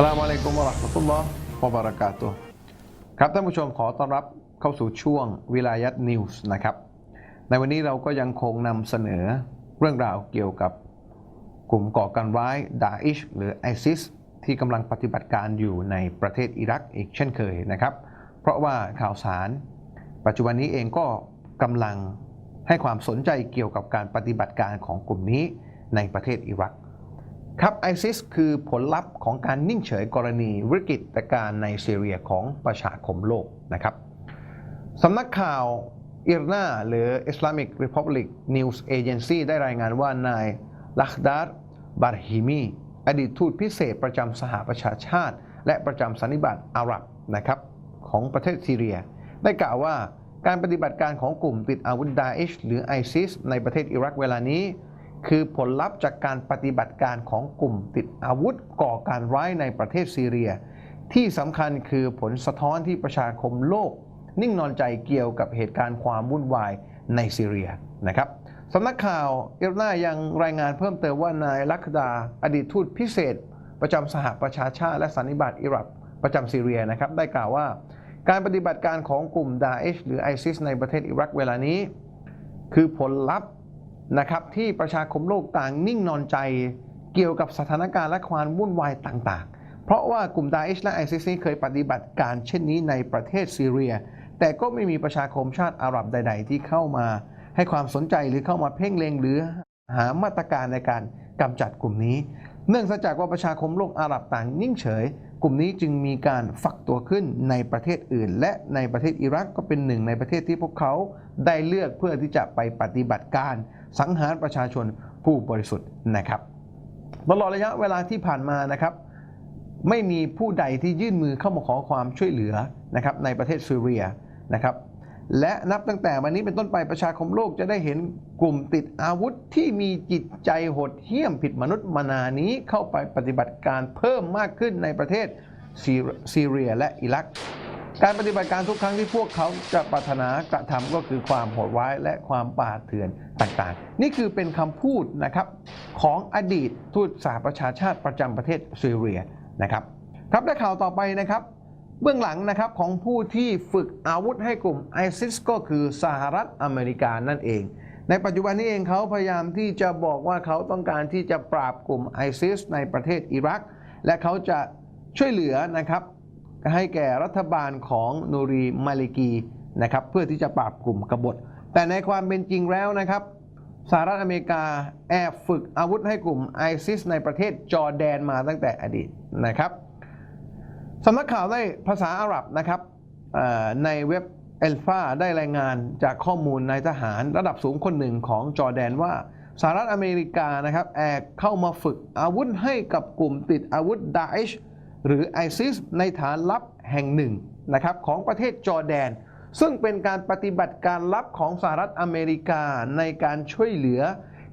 สลามอะลัยกุมวะราะห์มะตุลลอฮ์วะบะเราะกาตุฮ์ครับท่านผู้ชมขอต้อนรับเข้าสู่ช่วงวิลายัตนิวส์นะครับ ในวันนี้เราก็ยังคงนำเสนอเรื่องราวเกี่ยวกับกลุ่มก่อการร้ายดาอิชหรือไอซิสที่กำลังปฏิบัติการอยู่ในประเทศอิรักอีกเช่นเคยนะครับ เพราะว่าข่าวสารปัจจุบันนี้เองก็กำลังให้ความสนใจเกี่ยวกับการปฏิบัติการของกลุ่มนี้ในประเทศอิรัก ครับไอซิสคือผลลัพธ์ของการนิ่งเฉยกรณีวิกฤตการณ์ในซีเรียของประชาคมโลกนะครับสำนักข่าวอิรนาหรือ Islamic Republic News Agency ได้รายงานว่านายลักดาร์บาร์ฮิมีอดีตทูตพิเศษประจำสหประชาชาติ และประจำสันนิบาตอาหรับนะครับของประเทศซีเรีย ได้กล่าวว่าการปฏิบัติการของกลุ่มติดอาวุธดาอิชหรือไอซิสในประเทศอิรักเวลานี้ คือผลลัพธ์จากการปฏิบัติการของกลุ่มติดอาวุธก่อการร้ายในประเทศซีเรีย ที่สำคัญคือผลสะท้อนที่ประชาคมโลก นิ่งนอนใจเกี่ยวกับเหตุการณ์ความวุ่นวายในซีเรียนะครับสำนักข่าวเอลนายังรายงานเพิ่มเติมว่านายลักดา อดีตทูตพิเศษ ประจำสหประชาชาติ และสันนิบาตอิรักประจำซีเรียนะครับได้กล่าวว่า การปฏิบัติการของกลุ่มดาเอชหรือไอซิสในประเทศอิรักเวลานี้ คือผลลัพธ์ นะครับที่ประชาคมโลกต่างนิ่งนอนใจเกี่ยวกับสถานการณ์และความวุ่นวายต่างๆ เพราะว่ากลุ่มดาอิชและไอซิสนี้เคยปฏิบัติการเช่นนี้ในประเทศซีเรีย แต่ก็ไม่มีประชาคมชาติอาหรับใด ๆ ที่เข้ามาให้ความสนใจหรือเข้ามาเพ่งเล็งหรือหามาตรการในการกำจัดกลุ่มนี้ เนื่องจากว่าประชาคมโลกอาหรับต่างนิ่งเฉย กลุ่มนี้จึงมีการฝักตัวขึ้นในประเทศอื่น และในประเทศอิรักก็เป็นหนึ่งในประเทศที่พวกเขาได้เลือกเพื่อที่จะไปปฏิบัติการ สังหารประชาชนผู้บริสุทธิ์นะครับ ตลอดระยะเวลาที่ผ่านมานะครับ ไม่มีผู้ใดที่ยื่นมือเข้ามาขอความช่วยเหลือนะครับในประเทศซีเรียนะครับ และนับตั้งแต่วันนี้เป็นต้นไปประชาคมโลกจะได้เห็นกลุ่มติดอาวุธที่มีจิตใจโหดเหี้ยมผิดมนุษย์มานานี้เข้าไปปฏิบัติการเพิ่มมากขึ้นในประเทศซีซีเรียและอิรัก การปฏิบัติการทุกครั้งที่พวกเขาจะปรารถนากระทำก็คือความโหดร้ายและความป่าเถื่อนต่างๆ นี่คือเป็นคำพูดนะครับของอดีตทูตสหประชาชาติประจำประเทศซีเรียนะครับครับและข่าวต่อไปนะครับ เบื้องหลังนะครับของผู้ที่ฝึกอาวุธให้กลุ่มไอซิสก็คือสหรัฐอเมริกานั่นเอง ในปัจจุบันนี้เองเขาพยายามที่จะบอกว่าเขาต้องการที่จะปราบกลุ่มไอซิสในประเทศอิรัก และเขาจะช่วยเหลือนะครับ ให้แก่รัฐบาลของนูรีมาลิกีนะครับเพื่อที่จะปราบกลุ่มกบฏ แต่ในความเป็นจริงแล้วนะครับสหรัฐอเมริกาแอบฝึกอาวุธให้กลุ่มไอซิสในประเทศจอร์แดนมาตั้งแต่อดีตนะครับสำนักข่าวได้ภาษาอาหรับนะครับในเว็บเอลฟาได้รายงานจากข้อมูลนายทหารระดับสูงคนหนึ่งของจอร์แดนว่าสหรัฐอเมริกานะครับแอบเข้ามาฝึกอาวุธให้กับกลุ่มติดอาวุธดาอช หรือไอซิสในฐานลับแห่งหนึ่งนะครับของประเทศจอร์แดน ซึ่งเป็นการปฏิบัติการลับของสหรัฐอเมริกาในการช่วยเหลือ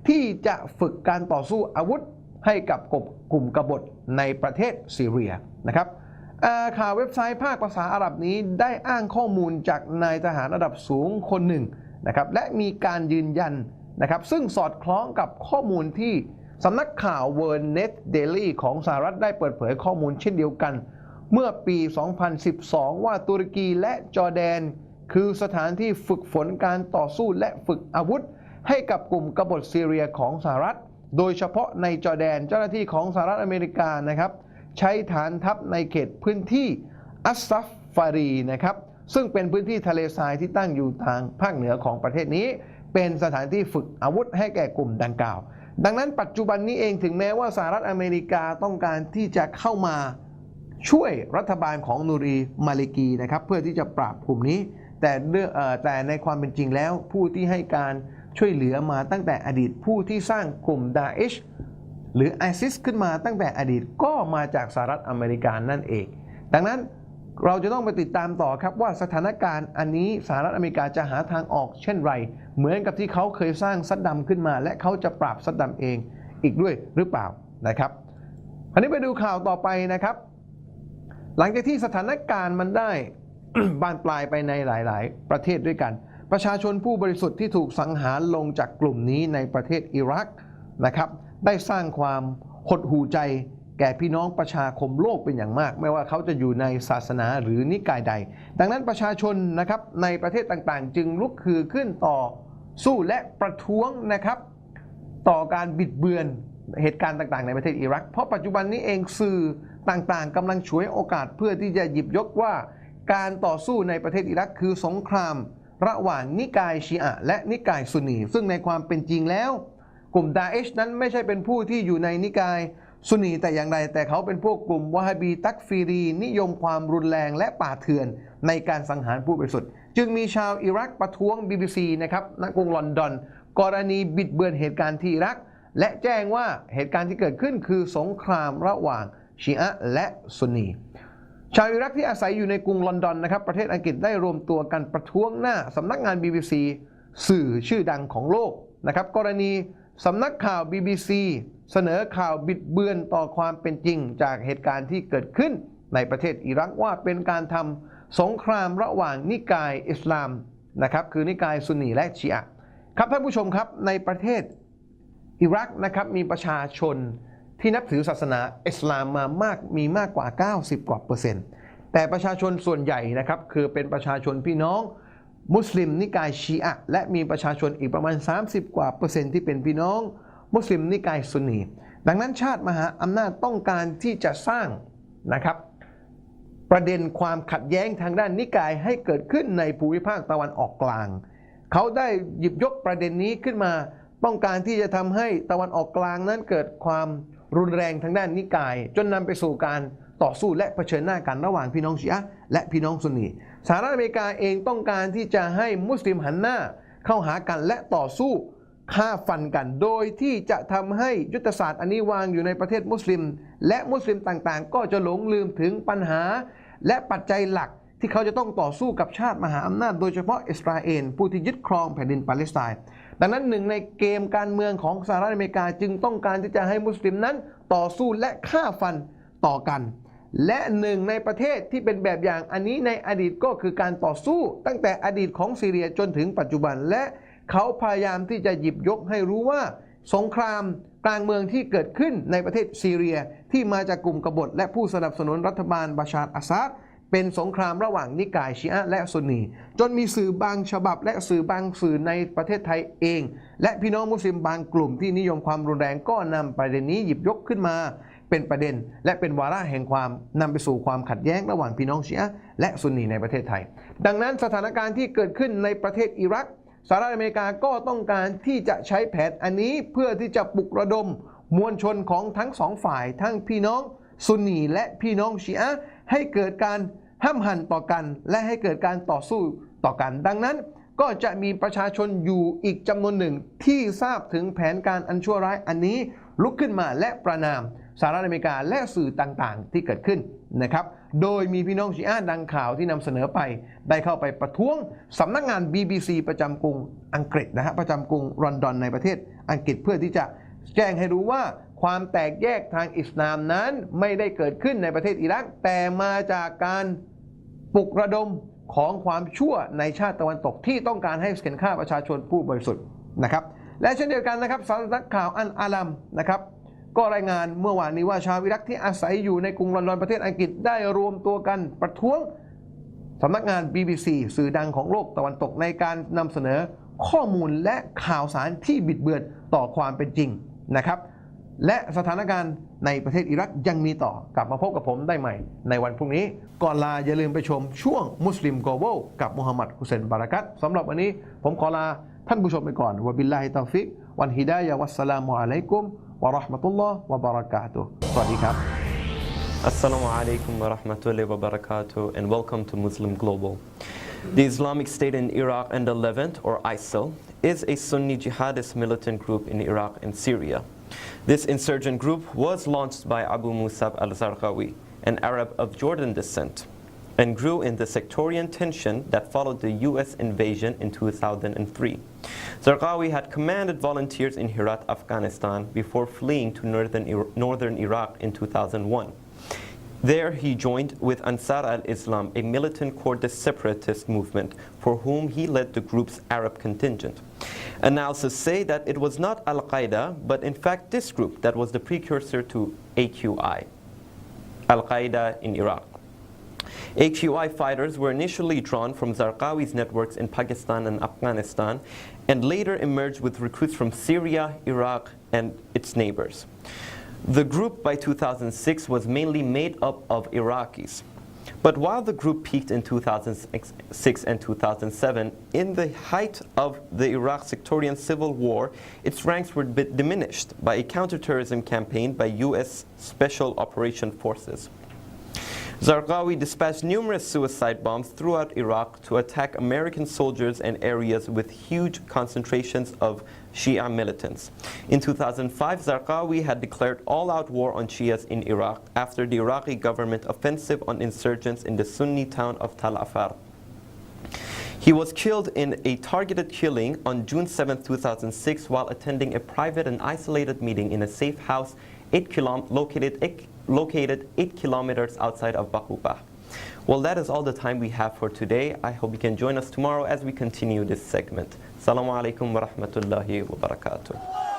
ที่จะฝึกการต่อสู้อาวุธให้กับกลุ่มกบฏในประเทศซีเรียนะครับข่าวเว็บไซต์ภาคภาษาอาหรับนี้ได้อ้างข้อมูลจากนายทหารระดับสูงคนหนึ่งนะครับและมีการยืนยันนะครับซึ่งสอดคล้องกับข้อมูลที่ สำนักข่าว World Net Daily ของสหรัฐได้เปิดเผยข้อมูลเช่นเดียวกัน เมื่อปี 2012 ว่าตุรกีและจอร์แดน คือสถานที่ฝึกฝนการต่อสู้และฝึกอาวุธ ให้กับกลุ่มกบฏซีเรียของสหรัฐ โดยเฉพาะในจอร์แดนเจ้าหน้าที่ของสหรัฐอเมริกานะครับ ใช้ฐานทัพในเขตพื้นที่อัสซัฟฟารีนะครับซึ่งเป็นพื้นที่ทะเลทรายที่ตั้งอยู่ทางภาคเหนือของประเทศนี้ เป็นสถานที่ฝึกอาวุธให้แก่กลุ่มดังกล่าว ดังนั้นปัจจุบันนี้เองถึงแม้ว่าสหรัฐอเมริกาต้องการที่จะเข้ามาช่วยรัฐบาลของนูรีมาลิกีนะครับเพื่อที่จะปราบกลุ่มนี้ แต่เแต่ในความเป็นจริงแล้ว ผู้ที่ให้การช่วยเหลือมาตั้งแต่อดีตผู้ที่สร้างกลุ่มดาอชหรือไอซิสขึ้นมาตั้งแต่อดีตก็มาจากสหรัฐอเมริกานั่นเอง ดังนั้น เราจะต้องไปติดตามต่อครับว่าสถานการณ์อันนี้สหรัฐอเมริกาจะหาทางออกเช่นไร เหมือนกับที่เขาเคยสร้างซัดดัมขึ้นมา และเขาจะปราบซัดดัมเองอีกด้วยหรือเปล่านะครับ อันนี้ไปดูข่าวต่อไปนะครับ หลังจากที่สถานการณ์มันได้บานปลายไปในหลาย ๆ ประเทศด้วยกัน ประชาชนผู้บริสุทธิ์ที่ถูกสังหารลงจากกลุ่มนี้ในประเทศอิรักนะครับ ได้สร้างความหดหูใจ แก่พี่น้องประชาคมโลกเป็นอย่างมาก ไม่ว่าเขาจะอยู่ในศาสนาหรือนิกายใด ดังนั้นประชาชนนะครับในประเทศต่างๆ จึงลุกคือขึ้นต่อสู้และประท้วงนะครับ ต่อการบิดเบือนเหตุการณ์ต่างๆ ในประเทศอิรัก เพราะปัจจุบันนี้เองสื่อต่างๆกำลังฉวยโอกาสเพื่อที่จะหยิบยกว่า การต่อสู้ในประเทศอิรักคือสงคราม ระหว่างนิกายชีอะและนิกายซุนนีซึ่งในความเป็นจริงแล้ว กลุ่มดาเอชนั้นไม่ใช่เป็นผู้ที่อยู่ในนิกาย ซุนีแต่อย่างใดแต่เขาเป็นพวกกลุ่มวะฮาบีตักฟีรี นิยมความรุนแรงและป่าเถื่อนในการสังหารผู้บริสุทธิ์ จึงมีชาวอิรักประท้วง BBC นะครับณกรุงลอนดอน กรณีบิดเบือนเหตุการณ์ที่อิรัก และแจ้งว่าเหตุการณ์ที่เกิดขึ้นคือสงครามระหว่างชีอะและซุนนีชาวอิรักที่อาศัยอยู่ในกรุงลอนดอนนะครับประเทศอังกฤษได้รวมตัวกันประท้วงหน้าสำนักงาน BBC สื่อชื่อดังของโลกนะครับกรณีสำนักข่าว BBC เสนอข่าวบิดเบือนต่อความเป็นจริงจากเหตุการณ์ที่เกิดขึ้นในประเทศอิรักว่าเป็นการทำสงครามระหว่างนิกายอิสลามนะครับคือนิกายซุนนีและชีอะครับท่านผู้ชมครับในประเทศอิรักนะครับมีประชาชนที่นับถือศาสนาอิสลามมามากมีมากกว่า 90 กว่าเปอร์เซ็นต์แต่ประชาชนส่วนใหญ่นะครับคือเป็นประชาชนพี่น้อง มุสลิมนิกายชีอะและมีประชาชนอีกประมาณ 30 กว่าเปอร์เซ็นต์ที่เป็นพี่น้อง มุสลิมนิกายซุนนีดังนั้นชาติมหาอำนาจต้องการที่จะสร้างนะครับประเด็นความขัดแย้งทางด้านนิกายให้เกิดขึ้นในภูมิภาคตะวันออกกลาง เขาได้หยิบยกประเด็นนี้ขึ้นมา ต้องการที่จะทำให้ตะวันออกกลางนั้นเกิดความรุนแรงทางด้านนิกาย จนนำไปสู่การต่อสู้และเผชิญหน้ากันระหว่างพี่น้องชีอะและพี่น้องซุนนีสหรัฐอเมริกาเองต้องการที่จะให้มุสลิมหันหน้าเข้าหากันและต่อสู้ ฆ่าฟันกัน โดยที่จะทำให้ยุทธศาสตร์อันนี้วางอยู่ในประเทศมุสลิม และมุสลิมต่างๆ ก็จะหลงลืมถึงปัญหา และปัจจัยหลักที่เขาจะต้องต่อสู้กับชาติมหาอำนาจ โดยเฉพาะอิสราเอลผู้ที่ยึดครองแผ่นดินปาเลสไตน์ดังนั้นหนึ่งในเกมการเมืองของสหรัฐอเมริกาจึงต้องการที่จะให้มุสลิมนั้นต่อสู้และฆ่าฟันต่อกัน และหนึ่งในประเทศที่เป็นแบบอย่างอันนี้ในอดีตก็คือการต่อสู้ ตั้งแต่อดีตของซีเรียจนถึงปัจจุบันและ เขาพยายามที่จะหยิบยกให้รู้ว่า สงครามกลางเมืองที่เกิดขึ้นในประเทศซีเรียที่มาจากกลุ่มกบฏและผู้สนับสนุนรัฐบาลบาชาร์อัสซัดเป็นสงครามระหว่างนิกายชีอะและซุนนีจนมีสื่อบางฉบับและสื่อบางสื่อในประเทศไทยเอง และพี่น้องมุสลิมบางกลุ่มที่นิยมความรุนแรงก็นำประเด็นนี้หยิบยกขึ้นมา เป็นประเด็น และเป็นวาระแห่งความนำไปสู่ความขัดแย้งระหว่างพี่น้องชีอะและซุนนีในประเทศไทย ดังนั้นสถานการณ์ที่เกิดขึ้นในประเทศอิรัก สหรัฐอเมริกาก็ต้องการที่จะใช้แผนอันนี้เพื่อที่จะปลุกระดมมวลชนของทั้งสองฝ่ายทั้งพี่น้องซุนนีและพี่น้องชีอะให้เกิดการห้ามหันต่อกัน และให้เกิดการต่อสู้ต่อกัน ดังนั้นก็จะมีประชาชนอยู่อีกจำนวนหนึ่งที่ทราบถึงแผนการอันชั่วร้ายอันนี้ลุกขึ้นมาและประนามสหรัฐอเมริกาและสื่อต่างๆ ที่เกิดขึ้นนะครับ โดยมีพี่น้องชีอะดังข่าวที่นำเสนอไป ได้เข้าไปประท้วงสำนักงาน BBC ประจำกรุงอังกฤษนะฮะประจำกรุงลอนดอนในประเทศอังกฤษเพื่อที่จะแจ้งให้รู้ว่าความแตกแยกทางอิสลามนั้นไม่ได้เกิดขึ้นในประเทศอิรัก แต่มาจากการปลุกระดมของความชั่วในชาติตะวันตกที่ต้องการให้เข็นฆ่าประชาชนผู้บริสุทธิ์นะครับและเช่นเดียวกันนะครับสำนักข่าวอันอาลัมนะครับ ก็รายงานเมื่อวานนี้ว่าชาวอิรักที่อาศัยอยู่ในกรุงลอนดอนประเทศอังกฤษได้รวมตัวกันประท้วงสำนักงาน BBC สื่อดังของโลกตะวันตกในการนำเสนอข้อมูลและข่าวสารที่บิดเบือนต่อความเป็นจริงนะครับ และสถานการณ์ในประเทศอิรักยังมีต่อกลับมาพบกับผมได้ใหม่ ในวันพรุ่งนี้ ก่อนลาอย่าลืมไปชมช่วงมุสลิม Global กับมุฮัมมัดฮุเซนบารักัตสำหรับวันนี้ผมขอลาท่านผู้ชมไปก่อนวบิลลาฮิตาฟิกวันฮิดายะวัสสลามุอะลัยกุม วะเราะห์มะตุลลอฮ์วะบะเราะกาตุฮ์สวัสดีครับ Assalamu alaikum wa rahmatullahi wa barakatuh and welcome to Muslim Global. The Islamic State in Iraq and the Levant, or ISIL, is a Sunni jihadist militant group in Iraq and Syria. This insurgent group was launched by Abu Musab al-Zarqawi, an Arab of Jordan descent, and grew in the sectarian tension that followed the US invasion in 2003. Zarqawi had commanded volunteers in Herat, Afghanistan before fleeing to northern, northern Iraq in 2001. There, he joined with Ansar al Islam, a militant Kurdish separatist movement, for whom he led the group's Arab contingent. Analysis say that it was not Al Qaeda, but in fact this group that was the precursor to AQI, Al Qaeda in Iraq. AQI fighters were initially drawn from Zarqawi's networks in Pakistan and Afghanistan, and later emerged with recruits from Syria, Iraq, and its neighbors. The group by 2006 was mainly made up of Iraqis. But while the group peaked in 2006 and 2007, in the height of the Iraq sectarian civil war, its ranks were diminished by a counterterrorism campaign by U.S. Special Operation Forces. Zarqawi dispatched numerous suicide bombs throughout Iraq to attack American soldiers and areas with huge concentrations of Shia militants. In 2005, Zarqawi had declared all-out war on Shias in Iraq after the Iraqi government offensive on insurgents in the Sunni town of Tal Afar. He was killed in a targeted killing on June 7, 2006, while attending a private and isolated meeting in a safe house eight kilom- located, eight, located 8 kilometers outside of Bakuba. Well, that is all the time we have for today. I hope you can join us tomorrow as we continue this segment. Assalamu alaikum wa rahmatullahi wa barakatuh.